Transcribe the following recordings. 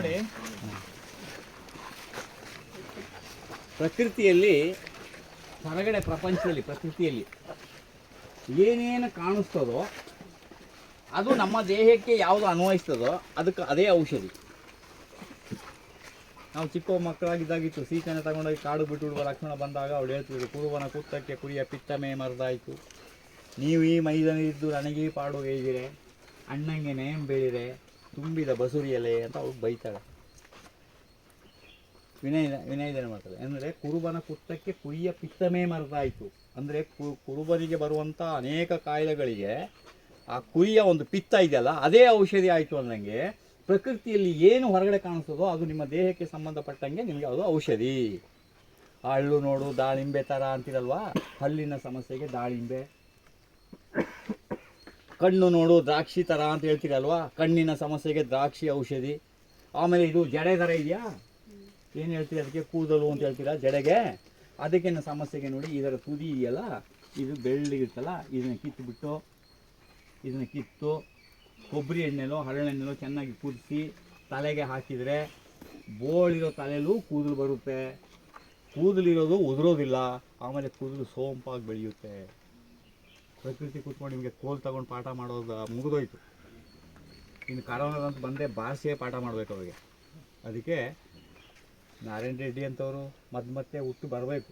ನೋಡಿ. ಪ್ರಕೃತಿಯಲ್ಲಿ, ಹೊರಗಡೆ ಪ್ರಪಂಚದಲ್ಲಿ, ಪ್ರಕೃತಿಯಲ್ಲಿ ಏನೇನು ಕಾಣಿಸ್ತದೋ, ಅದು ನಮ್ಮ ದೇಹಕ್ಕೆ ಯಾವುದು ಅನ್ವಯಿಸ್ತದೋ, ಅದಕ್ಕೆ ಅದೇ ಔಷಧಿ. ನಾವು ಚಿಕ್ಕ ಮಕ್ಕಳಾಗಿದ್ದಾಗಿತ್ತು ಸೀತೆನ ತಗೊಂಡೋಗಿ ಕಾಡು ಬಿಟ್ಟು ಬಿಡುವ ಲಕ್ಷ್ಮಣ ಬಂದಾಗ ಅವಳು ಹೇಳ್ತಿದ್ರು ಕುರುವನ ಕುತ್ತಕ್ಕೆ ಕುರಿಯ ಪಿತ್ತಮೆ ಮರದಾಯಿತು. ನೀವು ಈ ಮೈದನಿದ್ದು ನನಗೆ ಪಾಡು ಹೇಗಿರೆ ಅಣ್ಣಂಗೆ ನೇಮ್ ಬೆಳಿರೆ ತುಂಬಿದ ಬಸುರಿ ಎಲೆ ಅಂತ ಅವ್ಳು ಬೈತಾಳೆ. ವಿನಯ ವಿನಯದನ ಮಾಡ್ತಾರೆ ಅಂದರೆ ಕುರುಬನ ಕುತ್ತಕ್ಕೆ ಕುರಿಯ ಪಿತ್ತಮೇ ಮರದಾಯಿತು. ಅಂದರೆ ಕುರುಬನಿಗೆ ಬರುವಂಥ ಅನೇಕ ಕಾಯಿಲೆಗಳಿಗೆ ಆ ಕುರಿಯ ಒಂದು ಪಿತ್ತ ಇದೆಯಲ್ಲ, ಅದೇ ಔಷಧಿ ಆಯಿತು ಅಂದಂಗೆ ಪ್ರಕೃತಿಯಲ್ಲಿ ಏನು ಹೊರಗಡೆ ಕಾಣಿಸ್ತದೋ ಅದು ನಿಮ್ಮ ದೇಹಕ್ಕೆ ಸಂಬಂಧಪಟ್ಟಂಗೆ ನಿಮಗೆ ಅದು ಔಷಧಿ. ಹಳ್ಳು ನೋಡು, ದಾಳಿಂಬೆ ಥರ ಅಂತಿರಲ್ವಾ? ಹಲ್ಲಿನ ಸಮಸ್ಯೆಗೆ ದಾಳಿಂಬೆ. ಕಣ್ಣು ನೋಡು, ದ್ರಾಕ್ಷಿ ಥರ ಅಂತ ಹೇಳ್ತೀರಲ್ವಾ? ಕಣ್ಣಿನ ಸಮಸ್ಯೆಗೆ ದ್ರಾಕ್ಷಿ ಔಷಧಿ. ಆಮೇಲೆ ಇದು ಜಡೆ ಥರ ಇದೆಯಾ? ಏನು ಹೇಳ್ತೀರಿ ಅದಕ್ಕೆ? ಕೂದಲು ಅಂತ ಹೇಳ್ತೀರಾ? ಜಡೆಗೆ? ಅದಕ್ಕಿನ ಸಮಸ್ಯೆಗೆ ನೋಡಿ ಇದರ ತುದಿ ಇದೆಯಲ್ಲ, ಇದು ಬೆಳ್ಳಿಗಿರ್ತಲ್ಲ ಇದನ್ನು ಕಿತ್ತುಬಿಟ್ಟು, ಇದನ್ನು ಕಿತ್ತು, ಕೊಬ್ಬರಿ ಎಣ್ಣೆಲೋ ಹರಳೆಣ್ಣೆಲೋ ಚೆನ್ನಾಗಿ ಕುದಿಸಿ, ತಲೆಗೆ ಹಾಕಿದರೆ ಬೋಳಿರೋ ತಲೆಯಲ್ಲೂ ಕೂದಲು ಬರುತ್ತೆ. ಕೂದಲಿರೋದು ಉದುರೋದಿಲ್ಲ, ಆಮೇಲೆ ಕೂದಲು ಸೋಂಪಾಗಿ ಬೆಳೆಯುತ್ತೆ. ಪ್ರಕೃತಿ ಕುತ್ಕೊಂಡು ನಿಮಗೆ ಕೋಲ್ ತಗೊಂಡು ಪಾಠ ಮಾಡೋದು ಮುಗಿದೋಯ್ತು. ಇನ್ನು ಕರೋನಾದಂತ ಬಂದರೆ ಭಾಷೆ ಪಾಠ ಮಾಡಬೇಕು ಅವರಿಗೆ. ಅದಕ್ಕೆ ನಾರಾಯಣ ರೆಡ್ಡಿ ಅಂತವರು ಮತ್ತೆ ಮತ್ತೆ ಹುಟ್ಟು ಬರಬೇಕು.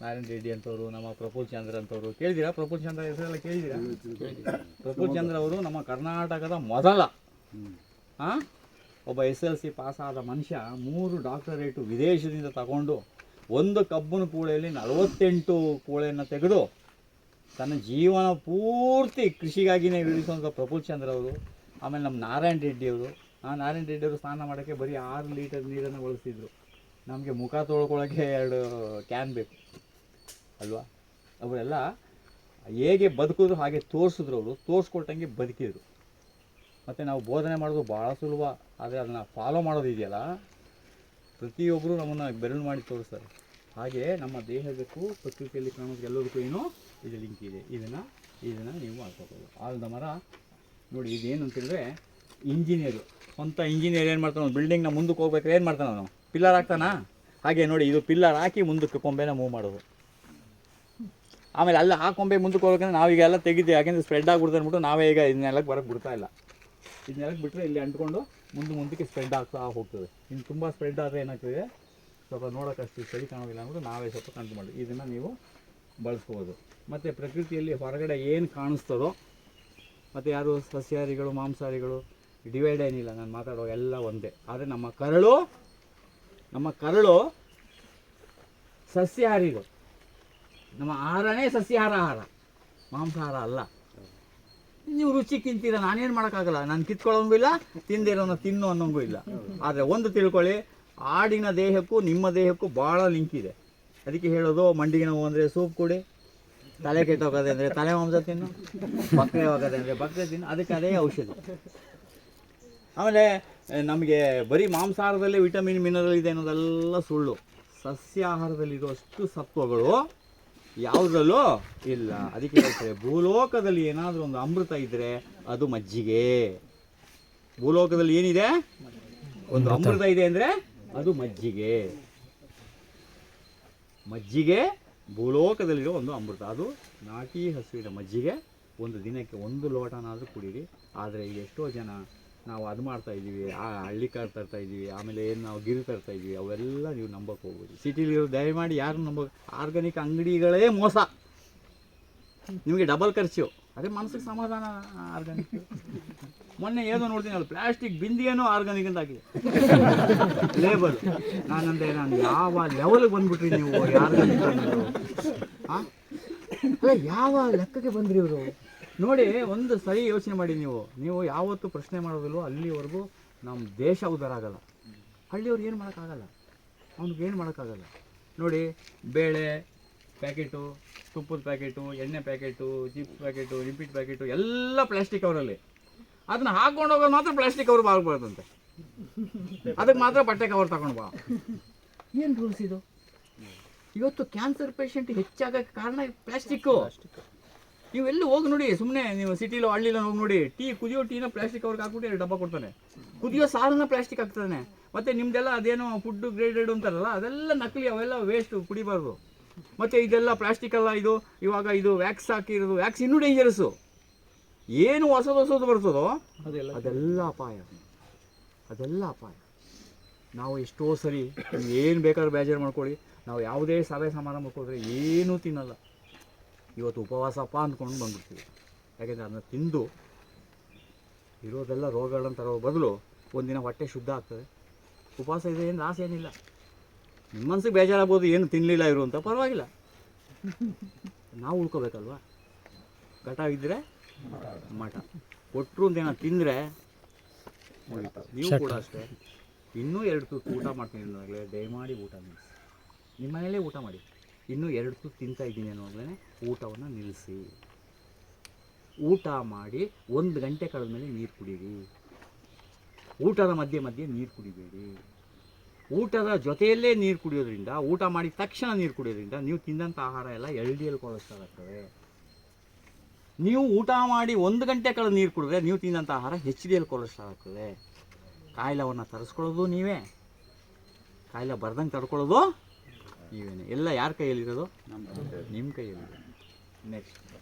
ನಾರಾಯಣ ರೆಡ್ಡಿ ಅಂತವರು, ನಮ್ಮ ಪ್ರಫುಲ್ ಚಂದ್ರ ಅಂತವರು. ಕೇಳಿದ್ದೀರಾ ಪ್ರಫುಲ್ ಚಂದ್ರ ಹೆಸರೆಲ್ಲ ಕೇಳಿದ್ದೀರಾ? ಪ್ರಫುಲ್ ಚಂದ್ರ ಅವರು ನಮ್ಮ ಕರ್ನಾಟಕದ ಮೊದಲ. ಹಾಂ? ಒಬ್ಬ ಎಸ್ ಎಲ್ ಸಿ ಪಾಸಾದ ಮನುಷ್ಯ ಮೂರು ಡಾಕ್ಟರೇಟು ವಿದೇಶದಿಂದ ತಗೊಂಡು ಒಂದು ಕಬ್ಬನ ಕೂಳೆಯಲ್ಲಿ ನಲವತ್ತೆಂಟು ಕೂಳೆಯನ್ನು ತೆಗೆದು ತನ್ನ ಜೀವನ ಪೂರ್ತಿ ಕೃಷಿಗಾಗಿನೇ ಇಳಿಸುವಂಥ ಪ್ರಫುಲ್ ಚಂದ್ರ ಅವರು, ಆಮೇಲೆ ನಮ್ಮ ನಾರಾಯಣ ರೆಡ್ಡಿ ಅವರು. ಆ ನಾರಾಯಣ ರೆಡ್ಡಿ ಅವರು ಸ್ನಾನ ಮಾಡೋಕ್ಕೆ ಬರೀ ಆರು ಲೀಟರ್ ನೀರನ್ನು ಬಳಸ್ತಿದ್ರು. ನಮಗೆ ಮುಖ ತೊಳ್ಕೊಳ್ಳೋಕ್ಕೆ ಎರಡು ಕ್ಯಾನ್ ಬೇಕು, ಅಲ್ವಾ? ಅವರೆಲ್ಲ ಹೇಗೆ ಬದುಕಿದ್ರು ಹಾಗೆ ತೋರಿಸಿದ್ರು ಅವರು. ತೋರಿಸ್ಕೊಟ್ಟಂಗೆ ಬದುಕಿದ್ರು. ಮತ್ತು ನಾವು ಬೋಧನೆ ಮಾಡೋದು ಭಾಳ ಸುಲಭ, ಆದರೆ ಅದನ್ನು ಫಾಲೋ ಮಾಡೋದು ಇದೆಯಲ್ಲ? ಪ್ರತಿಯೊಬ್ಬರು ನಮ್ಮನ್ನು ಬೆರಳು ಮಾಡಿ ತೋರಿಸ್ತಾರೆ. ಹಾಗೆ ನಮ್ಮ ದೇಹದಕ್ಕೂ ಪ್ರಕೃತಿಯಲ್ಲಿ ಕಾಣೋದು ಎಲ್ಲದಕ್ಕೂ ಏನೋ? ಇದು ಲಿಂಕ್ ಇದೆ. ಇದನ್ನು ಇದನ್ನು ನೀವು ಮಾಡ್ಕೋಬೋದು ಆಲದ ಮರ, ನೋಡಿ ಇದೇನು ಅಂತೇಳಿದ್ರೆ ಇಂಜಿನಿಯರು ಸ್ವಂತ ಇಂಜಿನಿಯರ್ ಏನು ಮಾಡ್ತಾನೆ ಬಿಲ್ಡಿಂಗ್ನ ಮುಂದಕ್ಕೆ ಹೋಗ್ಬೇಕಾದ್ರೆ ಏನು ಮಾಡ್ತಾನೆ ಅವನು? ಪಿಲ್ಲರ್ ಹಾಕ್ತಾನಾ? ಹಾಗೆ ನೋಡಿ, ಇದು ಪಿಲ್ಲರ್ ಹಾಕಿ ಮುಂದಕ್ಕೆ ಕೊಂಬೆನ ಮೂವ್ ಮಾಡೋದು. ಆಮೇಲೆ ಅಲ್ಲ, ಆ ಕೊಂಬೆ ಮುಂದಕ್ಕೆ ಹೋಗ್ಬೇಕಂದ್ರೆ ನಾವೀಗ ಎಲ್ಲ ತೆಗಿತೀವಿ. ಯಾಕೆಂದ್ರೆ ಸ್ಪ್ರೆಡ್ ಆಗಿಬಿಡುತ್ತೆ ಅಂದ್ಬಿಟ್ಟು ನಾವೇ ಈಗ ಇದನ್ನೆಲ್ಲಕ್ಕೆ ಬರೋಕ್ಕೆ ಬಿಡ್ತಾ ಇಲ್ಲ. ಇದನ್ನೆಲ್ಲಕ್ಕೆ ಬಿಟ್ಟರೆ ಇಲ್ಲಿ ಅಂಟ್ಕೊಂಡು ಮುಂದೆ ಮುಂದಕ್ಕೆ ಸ್ಪ್ರೆಡ್ ಆಗ್ತಾ ಹೋಗ್ತದೆ. ಇನ್ನು ತುಂಬ ಸ್ಪ್ರೆಡ್ ಆದರೆ ಏನಾಗ್ತದೆ? ಸ್ವಲ್ಪ ನೋಡೋಕ್ಕಷ್ಟು ಸರಿ ಕಾಣೋದಿಲ್ಲ ಅಂದ್ಬಿಟ್ಟು ನಾವೇ ಸ್ವಲ್ಪ ಕಂಟ್ರೋಲ್ ಮಾಡಿ. ಇದನ್ನು ನೀವು ಬಳಸ್ಬೋದು. ಮತ್ತು ಪ್ರಕೃತಿಯಲ್ಲಿ ಹೊರಗಡೆ ಏನು ಕಾಣಿಸ್ತದೋ, ಮತ್ತು ಯಾರು ಸಸ್ಯಾಹಾರಿಗಳು, ಮಾಂಸಾಹಾರಿಗಳು ಡಿವೈಡ್ ಏನಿಲ್ಲ, ನಾನು ಮಾತಾಡೋ ಎಲ್ಲ ಒಂದೇ. ಆದರೆ ನಮ್ಮ ಕರಳು ನಮ್ಮ ಕರಳು ಸಸ್ಯಾಹಾರಿಗಳು. ನಮ್ಮ ಆಹಾರನೇ ಸಸ್ಯಾಹಾರ ಆಹಾರ, ಮಾಂಸಾಹಾರ ಅಲ್ಲ. ನೀವು ರುಚಿ ತಿಂತೀರ, ನಾನೇನು ಮಾಡೋಕ್ಕಾಗಲ್ಲ. ನಾನು ಕಿತ್ಕೊಳ್ಳೋಂಗೂ ಇಲ್ಲ ತಿಂದಿರೋನ ತಿನ್ನು ಅನ್ನೋಂಗೂ ಇಲ್ಲ. ಆದರೆ ಒಂದು ತಿಳ್ಕೊಳ್ಳಿ, ಆಡಿನ ದೇಹಕ್ಕೂ, ನಿಮ್ಮ ದೇಹಕ್ಕೂ ಭಾಳ ಲಿಂಕ್ ಇದೆ. ಅದಕ್ಕೆ ಹೇಳೋದು ಮಂಡಿಗೆ ನೋವು ಅಂದರೆ ಸೂಪ್ ಕುಡಿ. ತಲೆ ಕೆಟ್ಟೋಗೋದೆ ಅಂದರೆ ತಲೆ ಮಾಂಸ ತಿನ್ನು. ಬಕ್ರೆ ಹೋಗೋದೆ ಅಂದರೆ ಬಕ್ರೆ ತಿನ್ನು. ಅದಕ್ಕೆ ಅದೇ ಔಷಧಿ. ಆಮೇಲೆ ನಮಗೆ ಬರೀ ಮಾಂಸಾಹಾರದಲ್ಲೇ ವಿಟಮಿನ್ ಮಿನರಲ್ ಇದೆ ಅನ್ನೋದೆಲ್ಲ ಸುಳ್ಳು. ಸಸ್ಯಾಹಾರದಲ್ಲಿರುವಷ್ಟು ಸತ್ವಗಳು ಯಾವುದರಲ್ಲೂ ಇಲ್ಲ. ಅದಕ್ಕೆ ಹೇಳ್ತಾರೆ ಭೂಲೋಕದಲ್ಲಿ ಏನಾದರೂ ಒಂದು ಅಮೃತ ಇದ್ದರೆ ಅದು ಮಜ್ಜಿಗೆ. ಭೂಲೋಕದಲ್ಲಿ ಏನಿದೆ? ಒಂದು ಅಮೃತ ಇದೆ ಅಂದರೆ ಅದು ಮಜ್ಜಿಗೆ. ಮಜ್ಜಿಗೆ ಭೂಲೋಕದಲ್ಲಿರೋ ಒಂದು ಅಮೃತ. ಅದು ನಾಟಿ ಹಸುವಿನ ಮಜ್ಜಿಗೆ. ಒಂದು ದಿನಕ್ಕೆ ಒಂದು ಲೋಟನಾದರೂ ಕುಡೀರಿ. ಆದರೆ ಎಷ್ಟೋ ಜನ ನಾವು ಅದು ಮಾಡ್ತಾ ಇದ್ದೀವಿ, ಆ ಹಳ್ಳಿ ಕಾರ್ ತರ್ತಾ ಇದ್ದೀವಿ, ಆಮೇಲೆ ಏನು ನಾವು ಗಿರಿ ತರ್ತಾ ಇದ್ದೀವಿ, ಅವೆಲ್ಲ ನೀವು ನಂಬಕ್ಕೆ ಹೋಗ್ಬೋದು ಸಿಟಿಲಿರೋ ದಯಮಾಡಿ ಯಾರು ನಂಬ, ಆರ್ಗಾನಿಕ್ ಅಂಗಡಿಗಳೇ ಮೋಸ. ನಿಮಗೆ ಡಬಲ್ ಖರ್ಚು. ಅದೇ ಮನಸ್ಸಿಗೆ ಸಮಾಧಾನ, ಆರ್ಗಾನಿಕ್. ಮೊನ್ನೆ ಏನೋ ನೋಡ್ತೀನಿ ಅಲ್ಲಿ ಪ್ಲಾಸ್ಟಿಕ್ ಬಿಂದಿಗೆನೂ ಆರ್ಗಾನಿಕ್ ಅಂತ ಹಾಕಿದೆ. ಲೇಬರ್ ನಾನಂದೆ ನಾನು ಯಾವ ಲೆವೆಲ್ಗೆ ಬಂದ್ಬಿಟ್ರಿ ನೀವು ಆರ್ಗಾನಿಕ್ ಅನ್ನೋದು? ಅಲ್ಲ ಯಾವ ಲೆಕ್ಕಕ್ಕೆ ಬಂದ್ರಿ ಇವರು? ನೋಡಿ ಒಂದು ಸರಿ ಯೋಚನೆ ಮಾಡಿ ನೀವು. ನೀವು ಯಾವತ್ತು ಪ್ರಶ್ನೆ ಮಾಡೋದಿಲ್ವೋ ಅಲ್ಲಿವರೆಗೂ ನಮ್ಮ ದೇಶ ಉದ್ಧಾರ ಆಗಲ್ಲ. ಹಳ್ಳಿಯವ್ರು ಏನು ಮಾಡೋಕ್ಕಾಗಲ್ಲ? ಅವ್ನಿಗೆ ಏನು ಮಾಡೋಕ್ಕಾಗಲ್ಲ? ನೋಡಿ ಬೇಳೆ ಪ್ಯಾಕೆಟು ತುಪ್ಪದ ಪ್ಯಾಕೆಟು ಎಣ್ಣೆ packet chips packet repeat packet ಎಲ್ಲ ಪ್ಲಾಸ್ಟಿಕ್ ಅವರಲ್ಲಿ. ಅದನ್ನ ಹಾಕೊಂಡು ಹೋಗೋದು ಮಾತ್ರ ಪ್ಲಾಸ್ಟಿಕ್ ಕವರ್ ಬಾರ್ಬಾರ್ದಂತೆ ಅದಕ್ಕೆ ಮಾತ್ರ ಬಟ್ಟೆ ಕವರ್ ತಗೊಂಡು ಬಾ. ಏನು ರೂಲ್ಸ್ ಇದು? ಇವತ್ತು ಕ್ಯಾನ್ಸರ್ ಪೇಷಂಟ್ ಹೆಚ್ಚಾಗಕ್ಕೆ ಕಾರಣ ಪ್ಲಾಸ್ಟಿಕ್ಕು ಎಲ್ಲೂ ಹೋಗಿ ನೋಡಿ ಸುಮ್ಮನೆ ನೀವು ಸಿಟಿಲೋ ಹಳ್ಳಿಲೋ ಹೋಗಿ ನೋಡಿ ಟೀ ಕುದಿಯೋ ಟೀನ ಪ್ಲಾಸ್ಟಿಕ್ ಅವ್ರಿಗೆ ಹಾಕ್ಬಿಟ್ಟು ಎರಡು ಡಬ್ಬ ಕೊಡ್ತಾನೆ. ಕುದಿಯೋ ಸಾರನ್ನ ಪ್ಲಾಸ್ಟಿಕ್ ಹಾಕ್ತಾನೆ. ಮತ್ತೆ ನಿಮ್ದೆಲ್ಲ ಅದೇನೋ ಫುಡ್ ಗ್ರೇಡೆಡ್ ಅಂತಾರಲ್ಲ ಅದೆಲ್ಲ ನಕಲಿ ಅವೆಲ್ಲ ವೇಸ್ಟ್ ಕುಡಿಬಾರ್ದು. ಮತ್ತೆ ಇದೆಲ್ಲ ಪ್ಲಾಸ್ಟಿಕ್ ಅಲ್ಲ ಇದು ಇವಾಗ ಇದು ವ್ಯಾಕ್ಸ್ ಹಾಕಿರೋದು ವ್ಯಾಕ್ಸ್ ಇನ್ನೂ ಡೇಂಜರಸ್ಸು ಏನು ಹೊಸದು ಹೊಸದು ಬರ್ತದೋ? ಅದೆಲ್ಲ ಅದೆಲ್ಲ ಅಪಾಯ. ಅದೆಲ್ಲ ಅಪಾಯ. ನಾವು ಎಷ್ಟೋ ಸರಿ ಏನು ಬೇಕಾದ್ರೂ ಬೇಜಾರು ಮಾಡ್ಕೊಳ್ಳಿ. ನಾವು ಯಾವುದೇ ಸಭೆ ಸಮಾರಂಭ ಹೋದ್ರೆ ಏನೂ ತಿನ್ನಲ್ಲ. ಇವತ್ತು ಉಪವಾಸಪ್ಪ ಅಂದ್ಕೊಂಡು ಬಂದ್ಬಿಡ್ತೀವಿ. ಯಾಕೆಂದರೆ ಅದನ್ನ ತಿಂದು ಇರೋದೆಲ್ಲ ರೋಗಗಳನ್ನ ತರೋ ಬದಲು ಒಂದಿನ ಹೊಟ್ಟೆ ಶುದ್ಧ ಆಗ್ತದೆ. ಉಪವಾಸ ಇದೆ ಏನು ಆಸೆ ಏನಿಲ್ಲ. ನಿಮ್ಮ ಮನಸ್ಸಿಗೆ ಬೇಜಾರಾಗ್ಬೋದು ಏನು ತಿನ್ನಲಿಲ್ಲ ಇರುವಂಥ ಪರವಾಗಿಲ್ಲ. ನಾವು ಉಳ್ಕೋಬೇಕಲ್ವಾ? ಘಟ ಇದ್ದರೆ ಮಠ. ಕೊಟ್ಟರು ಒಂದೇನ ತಿಂದರೆ ನೀವು ಕೂಡ ಅಷ್ಟೇ. ಇನ್ನೂ ಎರಡು ತುತ್ತು ಊಟ ಮಾಡ್ತೀನಿ ಅನ್ನೋವಾಗಲೇ ದಯಮಾಡಿ ಊಟ ನಿಲ್ಲಿಸಿ ನಿಮ್ಮ ಮನೇಲೇ ಊಟ ಮಾಡಿ. ಇನ್ನೂ ಎರಡು ತುತ್ತು ತಿಂತಾ ಇದ್ದೀನಿ ಅನ್ನೋವಾಗಲೇ ಊಟವನ್ನು ನಿಲ್ಲಿಸಿ. ಊಟ ಮಾಡಿ ಒಂದು ಗಂಟೆ ಕಳೆದ ಮೇಲೆ ನೀರು ಕುಡೀರಿ. ಊಟದ ಮಧ್ಯೆ ಮಧ್ಯೆ ನೀರು ಕುಡಿಬೇಡಿ. ಊಟದ ಜೊತೆಯಲ್ಲೇ ನೀರು ಕುಡಿಯೋದ್ರಿಂದ, ಊಟ ಮಾಡಿದ ತಕ್ಷಣ ನೀರು ಕುಡಿಯೋದ್ರಿಂದ ನೀವು ತಿಂದಂಥ ಆಹಾರ ಎಲ್ಲ ಎಲ್ ಡಿ ಎಲ್ ಕೊಲೆಸ್ಟ್ರಾಲ್ ನೀವು ಊಟ ಮಾಡಿ ಒಂದು ಗಂಟೆ ಕಳೆದ ನೀರು ಕುಡಿದ್ರೆ ನೀವು ತಿಂದಂಥ ಆಹಾರ ಹೆಚ್ ಡಿ ಎಲ್ ಕೊಲೆಸ್ಟ್ರಾಲ್ ಆಗ್ತದೆ ಕಾಯಿಲೆವನ್ನು ತರಿಸ್ಕೊಳ್ಳೋದು ನೀವೇ. ಕಾಯಿಲೆ ಬರ್ದಂಗೆ ತಡ್ಕೊಳ್ಳೋದು ನೀವೇನೆ. ಎಲ್ಲ ಯಾರ ಕೈಯಲ್ಲಿರೋದು? ನಿಮ್ಮ ಕೈಯಲ್ಲಿ ನೆಕ್ಸ್ಟ್